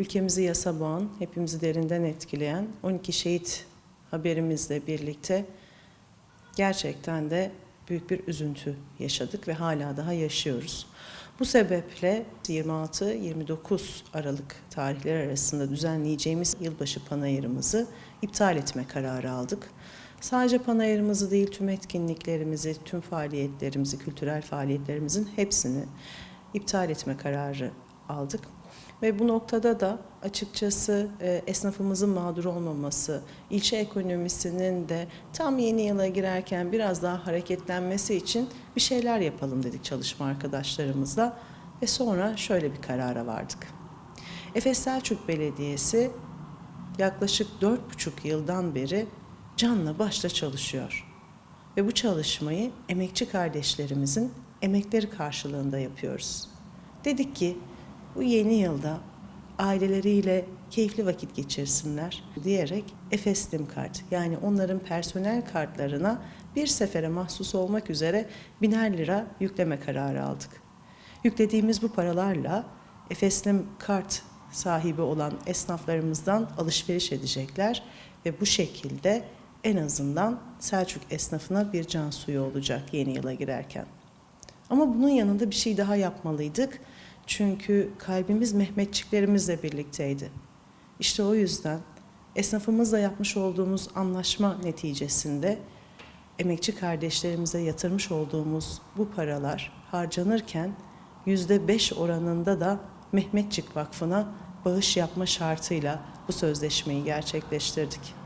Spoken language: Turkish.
ülkemizi yasa boğan, hepimizi derinden etkileyen 12 şehit haberimizle birlikte gerçekten de büyük bir üzüntü yaşadık ve hala daha yaşıyoruz. Bu sebeple 26-29 Aralık tarihleri arasında düzenleyeceğimiz yılbaşı panayırımızı iptal etme kararı aldık. Sadece panayırımızı değil tüm etkinliklerimizi, tüm faaliyetlerimizi, kültürel faaliyetlerimizin hepsini iptal etme kararı aldık. Ve bu noktada da açıkçası e, esnafımızın mağdur olmaması, ilçe ekonomisinin de tam yeni yıla girerken biraz daha hareketlenmesi için bir şeyler yapalım dedik çalışma arkadaşlarımızla ve sonra şöyle bir karara vardık. Efes Selçuk Belediyesi yaklaşık dört buçuk yıldan beri canla başla çalışıyor. Ve bu çalışmayı emekçi kardeşlerimizin emekleri karşılığında yapıyoruz. Dedik ki bu yeni yılda aileleriyle keyifli vakit geçirsinler diyerek Efes Lim kart yani onların personel kartlarına bir sefere mahsus olmak üzere biner lira yükleme kararı aldık. Yüklediğimiz bu paralarla Efeslim kart sahibi olan esnaflarımızdan alışveriş edecekler ve bu şekilde en azından Selçuk esnafına bir can suyu olacak yeni yıla girerken. Ama bunun yanında bir şey daha yapmalıydık. Çünkü kalbimiz Mehmetçiklerimizle birlikteydi. İşte o yüzden esnafımızla yapmış olduğumuz anlaşma neticesinde emekçi kardeşlerimize yatırmış olduğumuz bu paralar harcanırken yüzde beş oranında da Mehmetçik Vakfı'na bağış yapma şartıyla bu sözleşmeyi gerçekleştirdik.